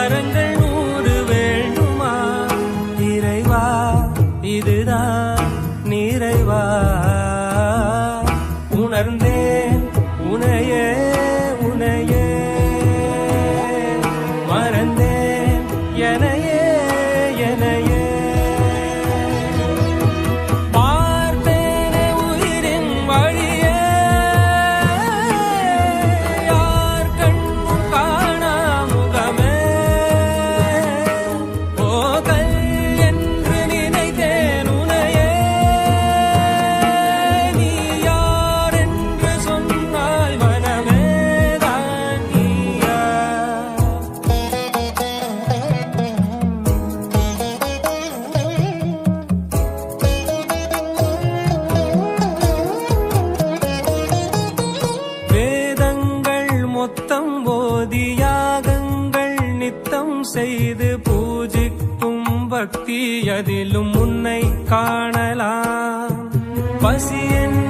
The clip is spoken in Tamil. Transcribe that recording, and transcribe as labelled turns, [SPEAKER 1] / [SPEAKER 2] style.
[SPEAKER 1] வேறு வரங்கள் நூறு வேண்டுமா? இறைவா இதுதான் நிறைவா? உணர்ந்தே யாகங்கள் நித்தம் செய்து பூஜிக்கும் பக்தி அதிலும் உன்னை காணலாம். பசி என்ன